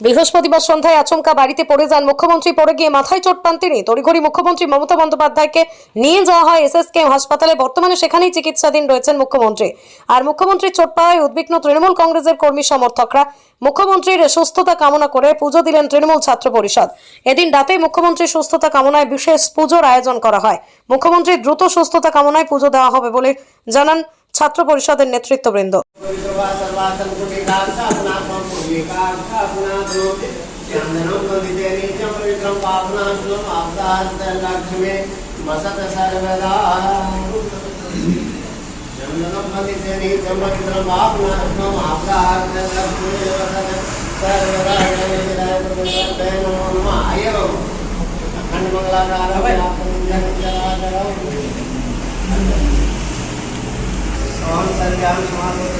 বৃহস্পতিবার সন্ধ্যায় আচমকা বাড়িতে পড়ে যান মুখ্যমন্ত্রী। পড়ে গিয়ে মাথায় চোট পান তিনি। তড়িঘড়ি মুখ্যমন্ত্রী মমতা বন্দ্যোপাধ্যায়কে নিয়ে যাওয়া হয় এসএসকে হাসপাতালে। বর্তমানে সেখানেই চিকিৎসাধীন রয়েছেন মুখ্যমন্ত্রী। আর মুখ্যমন্ত্রীর চোট পাওয়ায় উদ্বিগ্ন তৃণমূল কংগ্রেসের কর্মী সমর্থকরা। মুখ্যমন্ত্রীর সুস্থতা কামনা করে পুজো দিলেন তৃণমূল ছাত্র পরিষদ। এদিন রাতে মুখ্যমন্ত্রীর সুস্থতা কামনায় বিশেষ পুজোর আয়োজন করা হয়। মুখ্যমন্ত্রীর দ্রুত সুস্থতা কামনায় পুজো দেওয়া হবে বলে জানান ছাত্র পরিষদের নেতৃত্ববৃন্দ। सर्वा सर्वासन कुटिकाक्षा अपनात्मा पूर्विकाक्षा अपनात्म चंदनम वंदिते नीचम विक्रम पापनाशनम आपदार्थ लक्ष्मी मसत सर्वदा चंदनम वंदिते नीचम विक्रम पापनाशनम आपदार्थ लक्ष्मी मसत सर्वदा। जय प्रभुदत्ते नमो नमः एवं अखंड मंगलाकार भवे आपको जय जय करो और सर्वान समाज के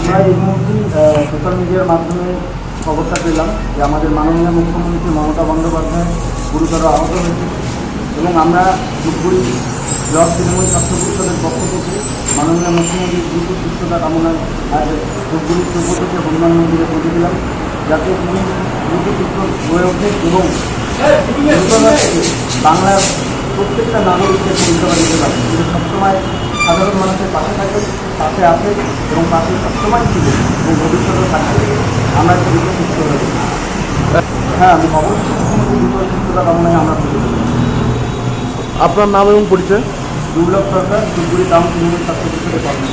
আমরা সোশ্যাল মিডিয়ার মাধ্যমে খবরটা পেলাম যে আমাদের মাননীয় মুখ্যমন্ত্রী মমতা বন্দ্যোপাধ্যায় গুরুতর আহত হয়েছে এবং আমরা ধূপগুড়ি ব্লক তৃণমূল ছাত্র পরিষদের পক্ষ থেকে, মাননীয় মুখ্যমন্ত্রীর দ্রুত সুস্থতা কামনায় আজ ধূপগুড়ির থেকে হনুমান মন্দিরে পৌঁছে দিলাম যাতে তিনি দ্রুত সুস্থ হয়ে ওঠে এবং বাংলার প্রত্যেকটা নাগরিককে পরিষেবা দিতে পারে তিনি সবসময় সাধারণ মানুষের পাশে থাকেন, পাশে আছে এবং পাশে সবসময় ছিল এবং ভবিষ্যতে থাকবে আমরা দ্রুত সুস্থ হয়ে হ্যাঁ আমি অবশ্যই দ্রুত সুস্থতা কামনায় আমরা দেবো আপনার নাম এবং পরিচয়? দুর্লভ সরকার দুপুরি টাউন তৃণমূল ছাত্র পরিষদের কর্মী